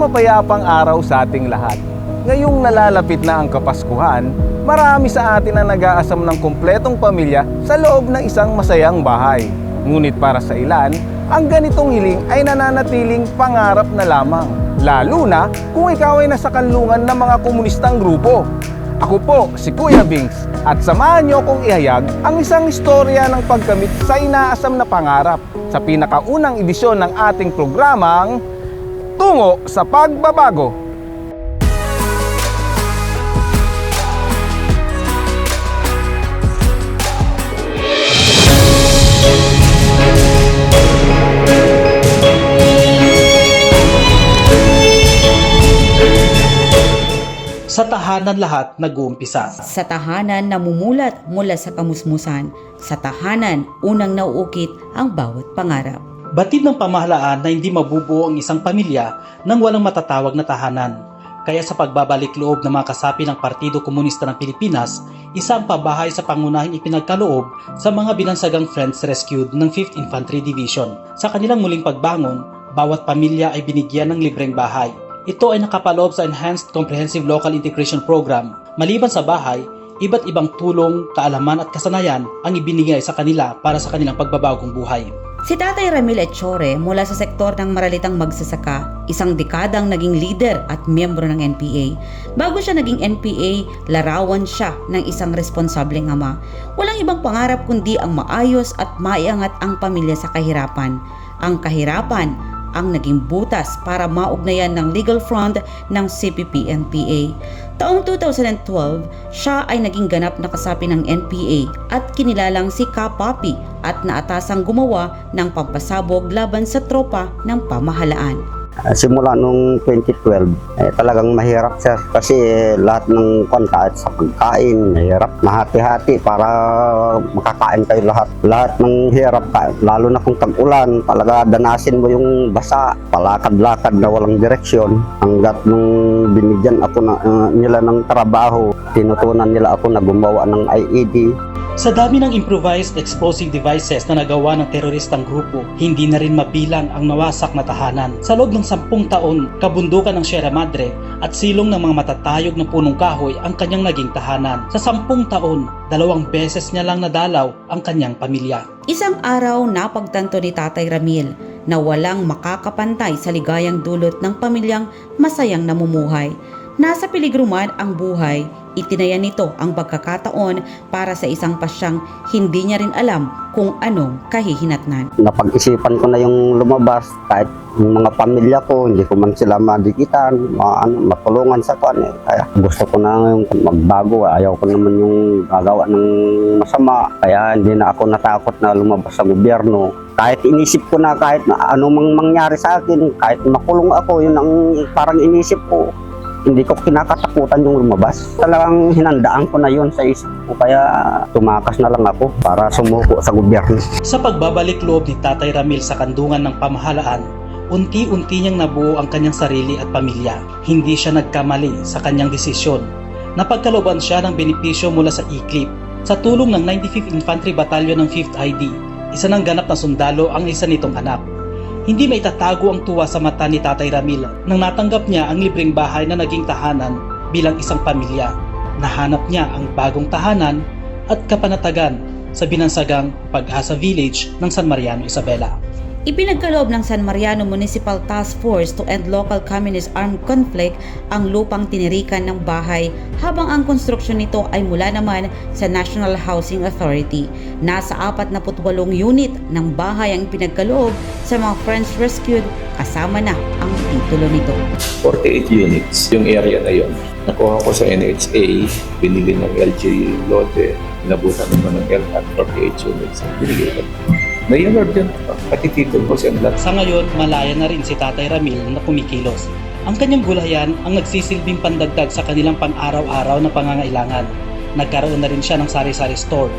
mapayapang araw sa ating lahat. Ngayong nalalapit na ang Kapaskuhan, marami sa atin ang nag-aasam ng kumpletong pamilya sa loob ng isang masayang bahay. Ngunit para sa ilan, ang ganitong hiling ay nananatiling pangarap na lamang. Lalo na kung ikaw ay nasa kanlungan ng mga komunistang grupo. Ako po si Kuya Bings at samahan niyo akong ihayag ang isang istorya ng pagkamit sa inaasam na pangarap sa pinakaunang edisyon ng ating programang Tungo sa Pagbabago. Sa tahanan lahat nag-uumpisa. Sa tahanan namumulat mula sa kamusmusan. Sa tahanan, unang nauukit ang bawat pangarap. Batid ng pamahalaan na hindi mabubuo ang isang pamilya nang walang matatawag na tahanan. Kaya sa pagbabalik loob ng mga kasapi ng Partido Komunista ng Pilipinas, isa ang pabahay sa pangunahing ipinagkaloob sa mga binansagang Friends Rescued ng 5th Infantry Division. Sa kanilang muling pagbangon, bawat pamilya ay binigyan ng libreng bahay. Ito ay nakapaloob sa Enhanced Comprehensive Local Integration Program. Maliban sa bahay, iba't ibang tulong, kaalaman at kasanayan ang ibinigay sa kanila para sa kanilang pagbabagong buhay. Si Tatay Ramil Echore mula sa sektor ng maralitang magsasaka, isang dekadang naging leader at miyembro ng NPA. Bago siya naging NPA, larawan siya ng isang responsableng ama. Walang ibang pangarap kundi ang maayos at maiangat ang pamilya sa kahirapan. Ang kahirapan ang naging butas para maugnayan ng legal front ng CPP-NPA. Taong 2012, siya ay naging ganap na kasapi ng NPA at kinilalang si Kapapi at naatasang gumawa ng pampasabog laban sa tropa ng pamahalaan. Ah, simula nung 2012, eh, talagang mahirap siya kasi eh, lahat ng kwan kahit sa pagkain, mahirap. Mahati-hati para makakain kayo lahat. Lahat ng hirap, ka- lalo na kung tag-ulan, talaga danasin mo yung basa, palakad-lakad na walang direksyon. Hanggat nung binigyan ako na, ah, nila ng trabaho, tinutunan nila ako na gumawa ng IED, Sa dami ng improvised explosive devices na nagawa ng teroristang grupo, hindi na rin mabilang ang nawasak na tahanan. Sa loob ng sampung taon, kabundukan ng Sierra Madre at silong ng mga matatayog na punong kahoy ang kanyang naging tahanan. Sa sampung taon, dalawang beses niya lang nadalaw ang kanyang pamilya. Isang araw napagtanto ni Tatay Ramil na walang makakapantay sa ligayang dulot ng pamilyang masayang namumuhay. Nasa piligruman ang buhay, itinaya nito ang pagkakataon para sa isang pasyang hindi niya rin alam kung anong kahihinatnan. napag-isipan ko na yung lumabas kahit yung mga pamilya ko, hindi ko man sila madikitan, ma, ano, matulungan sa kwan eh. Kaya gusto ko na yung magbago, ayaw ko naman yung gagawa ng masama. Kaya hindi na ako natakot na lumabas sa gobyerno. Kahit inisip ko na kahit na ano mang mangyari sa akin, kahit makulong ako, yun ang parang inisip ko. Hindi ko kinakatakutan yung lumabas. Talagang hinandaan ko na yun sa isip ko. Kaya tumakas na lang ako para sumuko sa gobyerno. Sa pagbabalik loob ni Tatay Ramil sa kandungan ng pamahalaan, unti-unti niyang nabuo ang kanyang sarili at pamilya. Hindi siya nagkamali sa kanyang desisyon. Napagkalooban siya ng benepisyo mula sa ICLIP. Sa tulong ng 95th Infantry Battalion ng 5th ID, isa ng ganap na sundalo ang isa nitong anak. Hindi maitatago ang tuwa sa mata ni Tatay Ramil nang natanggap niya ang libreng bahay na naging tahanan bilang isang pamilya. Nahanap niya ang bagong tahanan at kapanatagan sa binansagang Pag-asa Village ng San Mariano, Isabela. Ipinagkaloob ng San Mariano Municipal Task Force to End Local Communist Armed Conflict ang lupang tinirikan ng bahay habang ang konstruksyon nito ay mula naman sa National Housing Authority. Nasa 48 unit ng bahay ang pinagkaloob sa mga Friends Rescued kasama na ang titulo nito. 48 units yung area na yon. Nakuha ko sa NHA, binili ng LG Lote, inabutan naman ng LHAT 48 units. Binili ko. Nai-award yan pa. Pati titol ko siya lahat. Sa ngayon, malaya na rin si Tatay Ramil na kumikilos. Ang kanyang gulayan ang nagsisilbing pandagdag sa kanilang pang-araw-araw na pangangailangan. Nagkaroon na rin siya ng sari-sari store.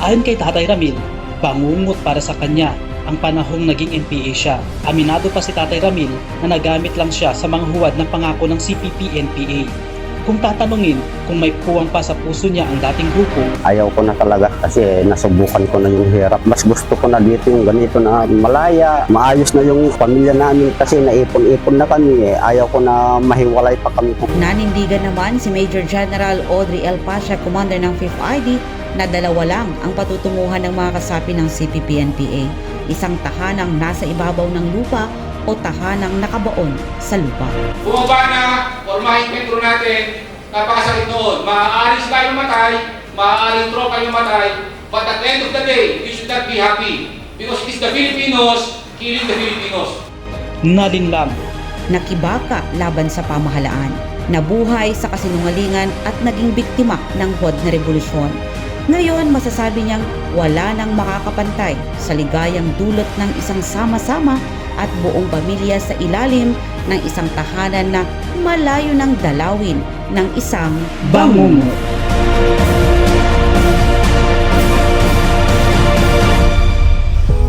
Ayon kay Tatay Ramil, bangungot para sa kanya ang panahong naging NPA siya. Aminado pa si Tatay Ramil na nagamit lang siya sa mga huwad ng pangako ng CPP-NPA. Kung tatanungin kung may puwang pa sa puso niya ang dating grupo, Ayaw ko na talaga kasi nasubukan ko na yung hirap. Mas gusto ko na dito yung ganito na malaya. Maayos na yung pamilya namin kasi naipon-ipon na kami. Eh. Ayaw ko na mahiwalay pa kami. Nanindigan naman si Major General Audrey L. Pasha, commander ng 5th ID, na dalawa lang ang patutunguhan ng mga kasapi ng CPP-NPA. Isang tahanang nasa ibabaw ng lupa o tahanang nakabaon sa lupa. Bumaba na, formahin metro natin, napakasakit noon. Maaaring tayo mamatay, maaaring tropa yung mamatay, but at the end of the day, we should not be happy. Because it is the Filipinos killing the Filipinos. nalinlang nakibaka laban sa pamahalaan, nabuhay sa kasinungalingan at naging biktima ng huwad na revolusyon. Ngayon, masasabi niyang wala nang makakapantay sa ligayang dulot ng isang sama-sama at buong pamilya sa ilalim ng isang tahanan na malayo ng dalawin ng isang bangungo.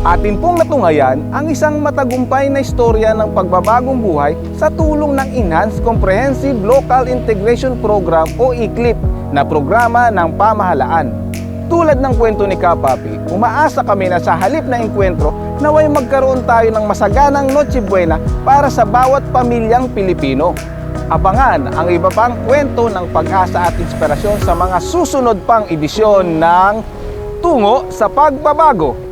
Atin pong natungayan ang isang matagumpay na istorya ng pagbabagong buhay sa tulong ng Enhanced Comprehensive Local Integration Program o ICLIP na programa ng pamahalaan. Tulad ng kwento ni Kapapi, umaasa kami na sa halip na engkwentro naway magkaroon tayo ng masaganang Noche Buena para sa bawat pamilyang Pilipino. Abangan ang iba pang kwento ng pag-asa at inspirasyon sa mga susunod pang edisyon ng Tungo sa Pagbabago